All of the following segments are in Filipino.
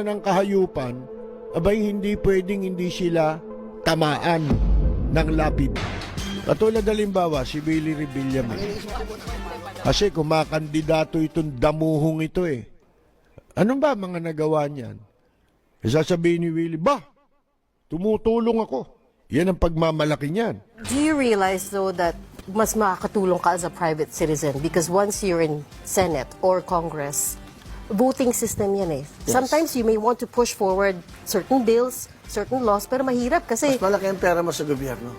ng kahayupan, abay hindi pwedeng hindi sila tamaan ng lapid. Katulad halimbawa, si Billy Revilla Kasi kumakandidato itong damuhong ito eh. Anong ba mga nagawa niyan? Eh, Sasabihin ni Willie, bah, tumutulong ako. Yan ang pagmamalaki niyan. Do you realize though that mas makakatulong ka as a private citizen because once you're in Senate or Congress, voting system yan eh. Sometimes you may want to push forward certain bills, certain laws, pero mahirap kasi Mas malaki ang pera mo sa gobyerno.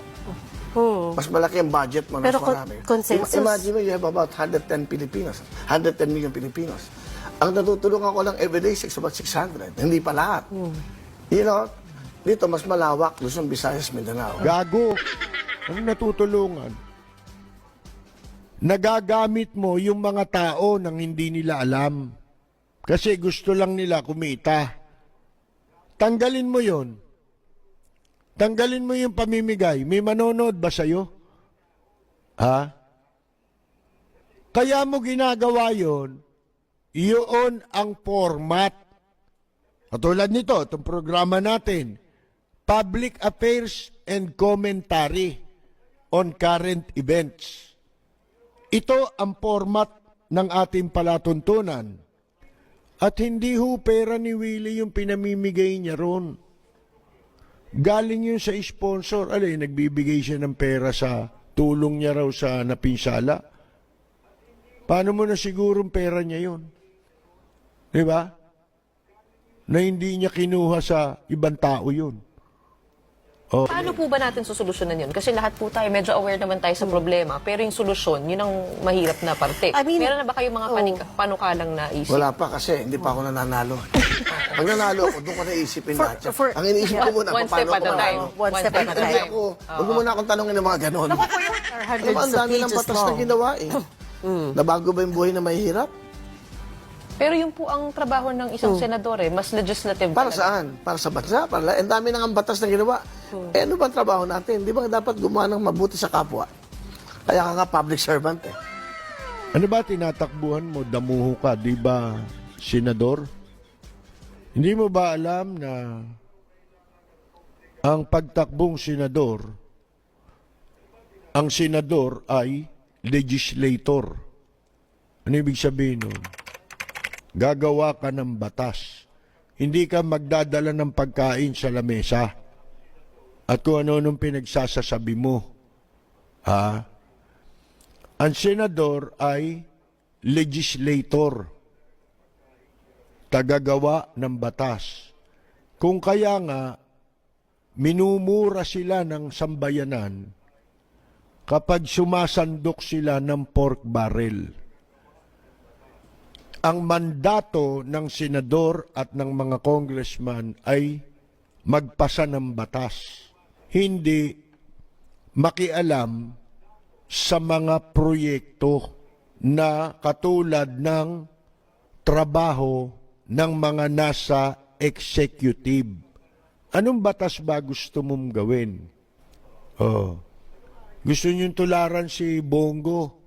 Mas malaki ang budget mo. Hmm. Pero mas con- marami. consensus- Ima- Imagine mo, you have about 110 Filipinos. 110 million Filipinos. Ang natutulungan ko lang everyday, six, about 600. Hindi pa lahat. Hmm. You know, dito mas malawak, Luzon, Visayas, Mindanao. Gago. Ang natutulungan. Nagagamit mo yung mga tao nang hindi nila alam. Kasi gusto lang nila kumita. Tanggalin mo yon. Tanggalin mo yung pamimigay. May manonood ba sa'yo? Ha? Kaya mo ginagawa yon, iyon ang format. Katulad nito, itong programa natin, Public Affairs and Commentary on Current Events. Ito ang format ng ating palatuntunan. At hindi ho pera ni Willie yung pinamimigay niya ron. Galing yun sa sponsor. Alay, nagbibigay siya ng pera sa tulong niya raw sa napinsala. Paano mo na sigurong pera niya yun? Di ba? Na hindi niya kinuha sa ibang tao yun. Oh. Paano po ba natin susolusyonan yun? Kasi lahat po tayo, medyo aware naman tayo sa problema. Pero yung solusyon, yun ang mahirap na parte. I mean, Meron na ba kayong mga oh. panika, panukalang naisip? Wala pa kasi, hindi pa ako nananalo. Pag nanalo ako, doon ko naisipin For- lahat. for- Ang iniisip ko muna, One paano step ako at a time. manalo. One step at a Hindi time. ako, huwag mo muna akong tanongin ng mga ganon. are Ano hundreds ba, ang of dami ng pages batas na long. ginawa eh. Nabago ba yung buhay na mahihirap? Pero yung po ang trabaho ng isang senador eh, mas legislative Para talaga. saan? Para sa bansa? Para ang dami nang ang batas na ginawa. Eh ano ba ang trabaho natin? Di ba dapat gumawa ng mabuti sa kapwa? Kaya ka nga public servant eh. Ano ba tinatakbuhan mo? Damuho ka, di ba, senador? Hindi mo ba alam na ang pagtakbong senador, ang senador ay legislator. Ano ibig sabihin nun? Gagawa ka ng batas. Hindi ka magdadala ng pagkain sa lamesa. At kung ano nung pinagsasasabi mo. Ha? Ang senador ay legislator, tagagawa ng batas. Kung kaya nga, minumura sila ng sambayanan kapag sumasandok sila ng pork barrel. Ang mandato ng senador at ng mga congressman ay magpasa ng batas, hindi makialam sa mga proyekto na katulad ng trabaho ng mga nasa executive. Anong batas ba gusto mong gawin? Oh. Gusto niyong tularan si Bongo?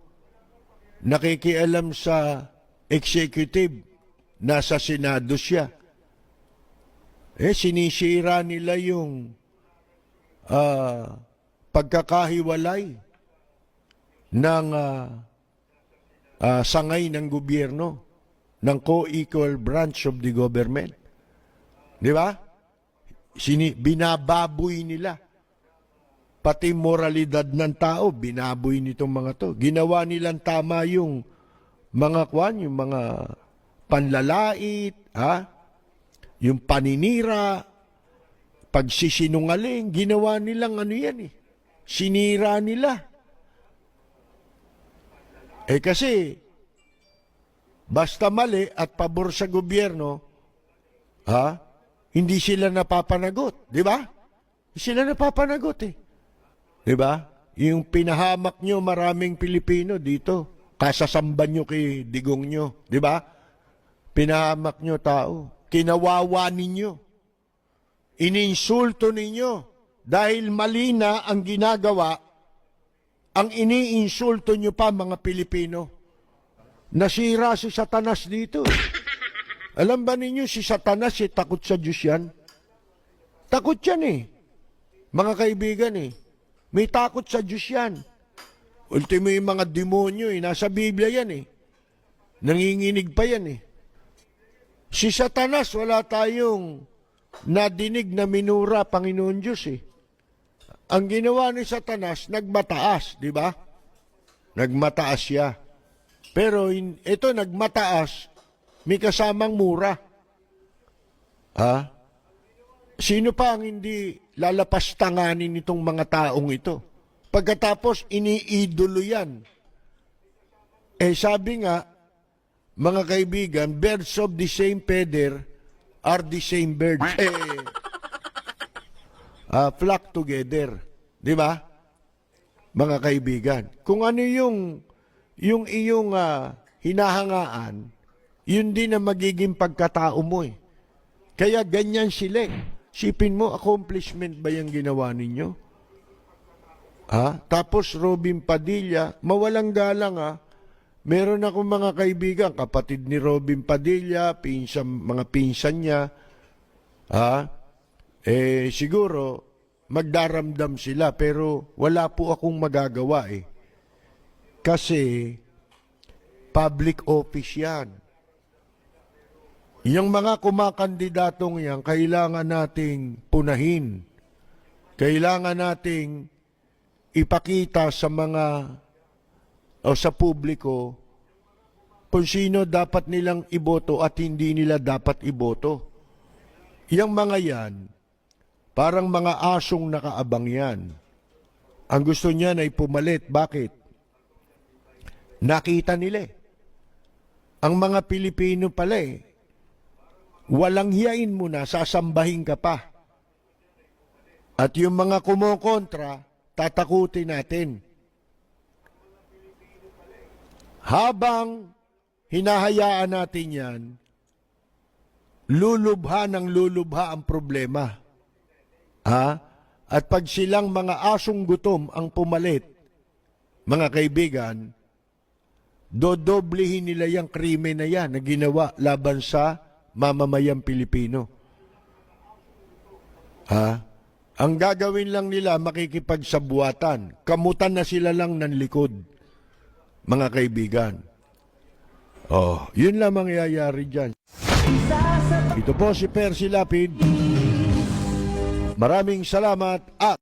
Nakikialam sa executive. Nasa Senado siya. Eh, sinisira nila yung ah, pagkakahiwalay ng ah, ah, sangay ng gobyerno ng co-equal branch of the government. Di ba? Sini binababoy nila. Pati moralidad ng tao, binaboy nitong mga to. Ginawa nilang tama yung mga kwan, yung mga panlalait, ha? Yung paninira, pagsisinungaling, ginawa nilang ano yan eh. Sinira nila. Eh kasi, basta mali at pabor sa gobyerno, ha? Hindi sila napapanagot, di ba? Sila napapanagot eh. Di ba? Yung pinahamak nyo maraming Pilipino dito, kasasamban nyo kay digong nyo, di ba? Pinahamak nyo tao, kinawawa ninyo, ininsulto ninyo, dahil mali na ang ginagawa, ang iniinsulto nyo pa mga Pilipino. Nasira si Satanas dito. Alam ba ninyo si Satanas, eh, takot sa Diyos yan? Takot yan eh. Mga kaibigan eh. May takot sa Diyos yan. Ultimo yung mga demonyo eh. Nasa Biblia yan eh. Nanginginig pa yan eh. Si Satanas, wala tayong nadinig na minura Panginoon Diyos eh. Ang ginawa ni Satanas, nagmataas, di ba? Nagmataas siya. Pero in, ito, nagmataas, may kasamang mura. Ha? Sino pa ang hindi lalapastanganin nitong mga taong ito? Pagkatapos, iniidolo yan. Eh sabi nga, mga kaibigan, birds of the same feather are the same birds. Eh, ah, flock together. Di ba? Mga kaibigan. Kung ano yung, yung iyong ah, hinahangaan, yun din ang magiging pagkatao mo eh. Kaya ganyan sila eh. Sipin mo, accomplishment ba yung ginawa ninyo? Ha? Tapos Robin Padilla, mawalang galang ha. Meron akong mga kaibigan, kapatid ni Robin Padilla, pinsan, mga pinsan niya. Ha? Eh, siguro, magdaramdam sila, pero wala po akong magagawa eh. Kasi, public office yan. Yung mga kumakandidatong yan, kailangan nating punahin. Kailangan nating ipakita sa mga o sa publiko kung sino dapat nilang iboto at hindi nila dapat iboto. Yang mga yan, parang mga asong nakaabang yan. Ang gusto niya ay pumalit. Bakit? Nakita nila eh. Ang mga Pilipino pala eh, walang hiyain mo na, sasambahin ka pa. At yung mga kumokontra, tatakutin natin. Habang hinahayaan natin yan, lulubha ng lulubha ang problema. Ha? At pag silang mga asong gutom ang pumalit, mga kaibigan, dodoblihin nila yung krimen na yan na ginawa laban sa mamamayang Pilipino. Ha? Ang gagawin lang nila makikipagsabuatan. Kamutan na sila lang ng likod, mga kaibigan. Oh, yun lang mangyayari dyan. Ito po si Percy Lapid. Maraming salamat at